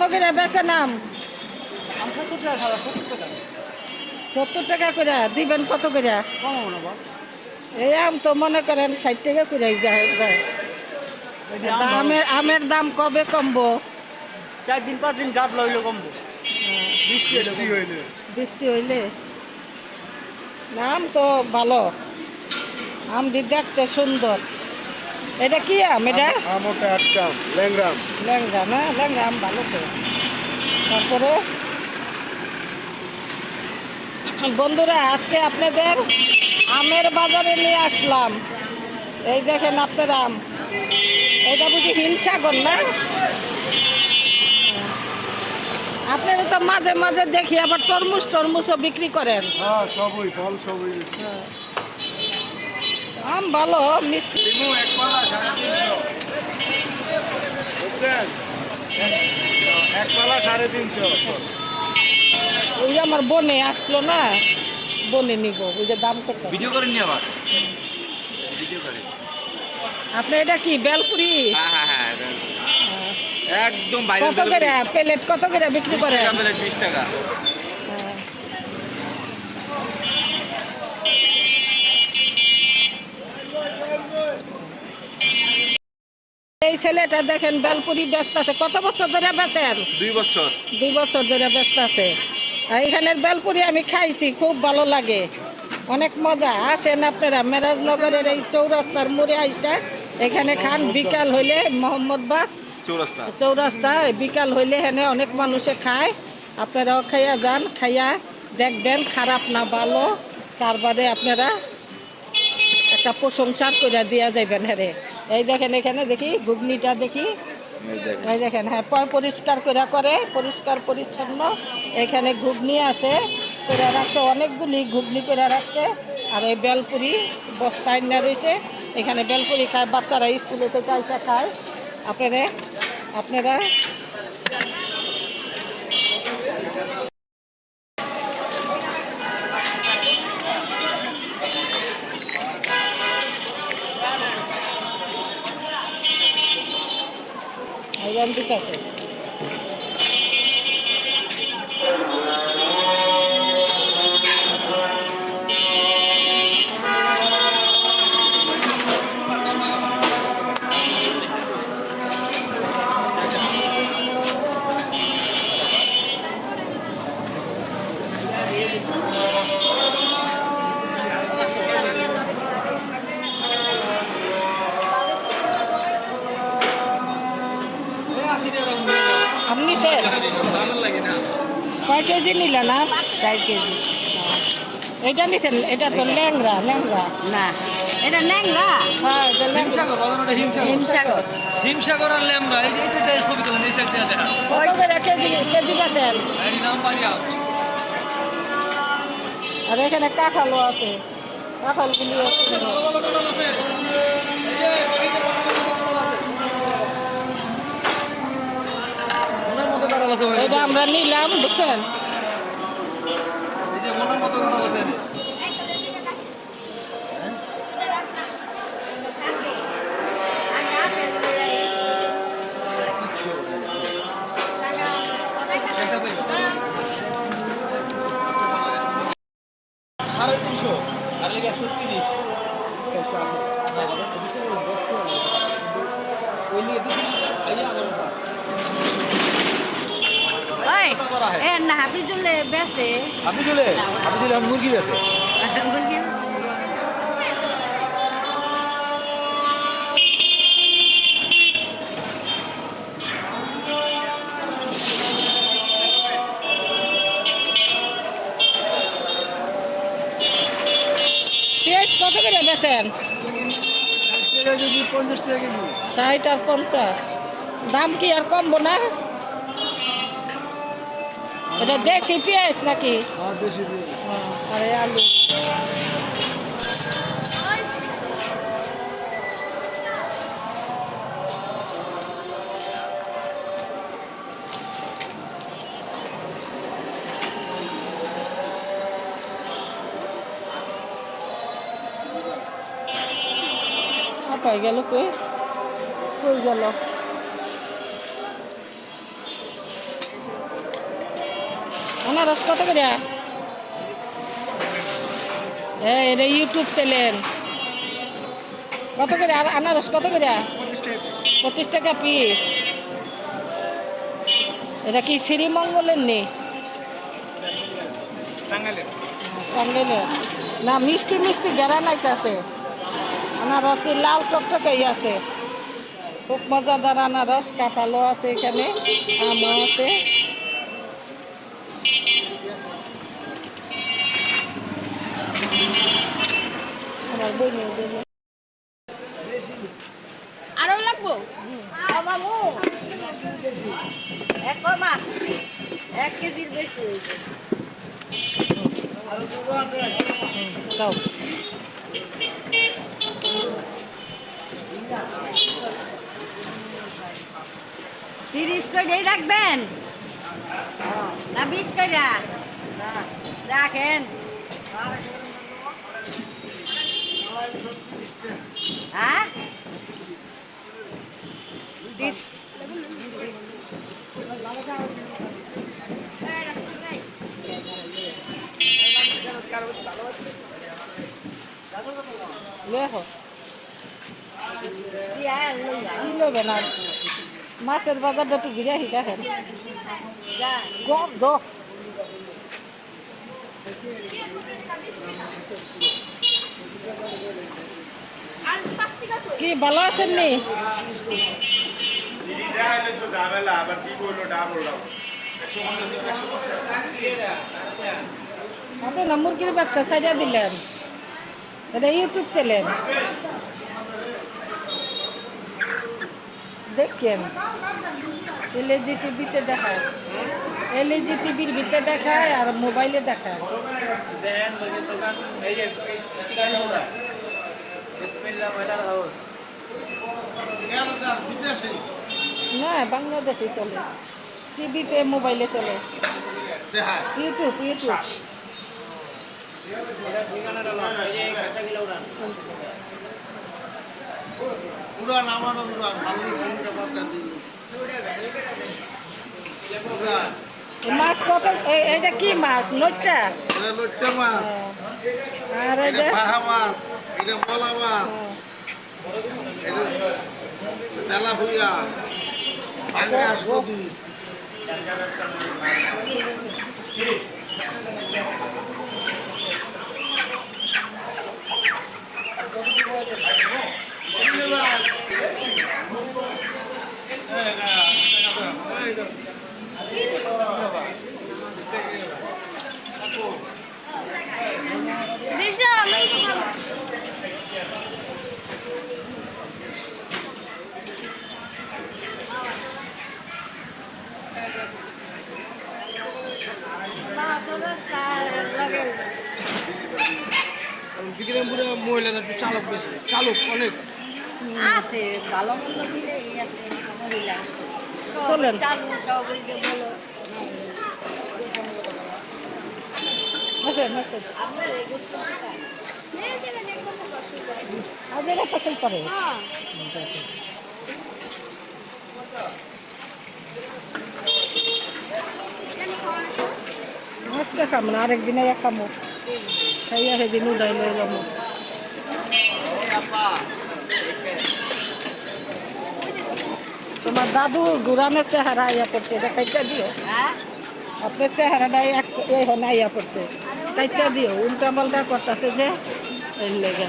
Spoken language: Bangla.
করে বেচে নাম? আম সত্তর টাকা। করে দিবেন কত করে? এই আম তো মনে করেন ষাট টাকা করে। আমের আমের দাম কবে কমবো? চার দিন পাঁচ দিন গাছ লইলে কমবো। বৃষ্টি হইলে বৃষ্টি হইলে। আম তো ভালো। আমটি দেখতে সুন্দর। এটা কি আম? এটা? আমটা একটা ল্যাংরাম ল্যাংড়া না? ল্যাংড়া আম ভালো তো। তারপরে? বন্ধুরা আজকে আপনাদের আমের বাজারে নিয়ে আসলাম। এই দেখেন আপনার আম। এটা বুঝি হিমসাগর না? আপনারা তো মাঝে মাঝে দেখি আবার তরমুজ টরমুজও বিক্রি করেন। হ্যাঁ সবই ফল সবই আম ভালো মিষ্টি দিমু এক পালা সাড়ে তিনশো বুঝলেন এক পালা সাড়ে তিনশো। ওই যে আমার বনে আসলো না বনে নিব ওই যে দাম কত? ভিডিও করেন আবার। ভিডিও করেন আপনি এটা কি বেলপুরি? হ্যাঁ হ্যাঁ হ্যাঁ একদম বাইরে কত করে প্লেট কত করে বিক্রি করে? বিশ টাকা। ছেলেটা দেখেন বেলপুরি ব্যস্ত আছে। কত বছর ধরে বেচেন? দুই বছর। দুই বছর ধরে ব্যস্ত আছে। এখানের বেলপুরি আমি খাইছি খুব ভালো লাগে। অনেক মজা। আসেন আপনারা মেরাজনগরের এই চৌরাস্তার মোড়ে আইসা এখানে খান। বিকাল হইলে মোহাম্মদবাগ চৌরাস্তা। চৌরাস্তা বিকাল হইলে এখানে অনেক মানুষে খায়। আপনারাও খাইয়া যান খাইয়া দেখবেন খারাপ না ভালো। তার বাদে আপনারা একটা প্রশংসার করে দিয়া যাইবেন হ্যাঁ এই দেখেন এখানে দেখি ঘুগনিটা দেখি। এই দেখেন। হ্যাঁ পরিষ্কার করে করে পরিষ্কার পরিচ্ছন্ন। এখানে ঘুগনি আছে করে রাখছে অনেকগুলি ঘুগনি করে রাখছে। আর এই বেলপুরি বস্তা না রয়েছে এখানে বেলপুরি খায় বাচ্চারা স্কুলে থেকে আইসা খায়। আপনারা আপনারা ঠিক আছে আপনি স্যার? কয় কেজি নিলেন না? চার কেজি। এটা নিছেন? এটা তো ল্যাংরা ল্যাংরা না। এটা ন্যাংরা হ্যাঁ এটা ল্যাংরা হিমসাগর হিমসাগর। আর ল্যামরা এই যে এটা ছবি তোলেন এই সাইড দেখা কত করে কেজি কেজি বেছেন এই নাম পারিয়া। আর এখানে কাঁঠালও আছে। কাঁঠালগুলি আছে। এটা আমরা নিলাম বুঝছেন? সাড়ে তিনশো। আর লেগে একশো তিরিশ। ওই খাইয়া আমার ওই এ না চলে আপনি চলে আমি মুরগি আছে মুরগি পেঁয়াজ কত করে বেছেন টাকা পঞ্চাশ কেজি। ষাট আর পঞ্চাশ। দাম কি আর কমবো না? এটা দেশি পেঁয়াজ নাকি আর বেশি দিয়ে আরে আলু পাই গেল কই কই গেল আনারস কত করে? হ্যাঁ এটা ইউটিউব চ্যানেল কত করে? আর আনারস কত করে? পঁচিশ টাকা পিস এটা কি শ্রীমঙ্গলের নেই টাঙ্গাইলের। না মিষ্টি মিষ্টি গ্যারানাইতে আছে। আনারস লাল টকটকাই আছে। খুব মজাদার আনারস কাঁঠালও আছে এখানে আমও আছে আমার বই নেই বই নেই। আরও লাগবো? মামু এক মা এক কেজির বেশি হয়েছে তিরিশ করেই রাখবেন? না বিশ করে রাখেন হ্যাঁ? মাছের বাজারটা একটু ঘিরে আসি দেখেন গম কি ভালো আছেন নি? না মুরগির ব্যবসা ছাড়িয়ে দিলেন। এটা ইউটিউব চ্যানেল দেখেন। এলএজি টিভিতে দেখায়। এলএজি টিভির ভিতরে দেখায় আর মোবাইলে দেখায়। না, বাংলাদেশে চলে। টিভিতে, মোবাইলে চলে। YouTube YouTube. উড়ান আমার উড়ান ভালো ভূমিকা বার্তা দিল উড়ান এই মাছ কত? এটা কি মাছ? লইটা এটা মাছ। আর এটা পাহা মাছ এটা বলা মাছ। এটা তেলা ভুইয়া মহিলারা একটু চালক বেশি। চালক অনেক। আছে ভালো মন্দ মিলে আছে মহিলা। চলেন। আপনার পছন্দ করে হ্যাঁ আজকে খাম না আরেকদিন আবার খাইয়া সেদিন উদাই লই যাব। তোমার দাদু গুরানের চেহারা ইয়া করছে এটা কাইটা দিও। হ্যাঁ? আপনার চেহারাটা এক এখন আইয়া পড়ছে কাইটা দিও উল্টা পাল্টা করতেছে যে লেগে।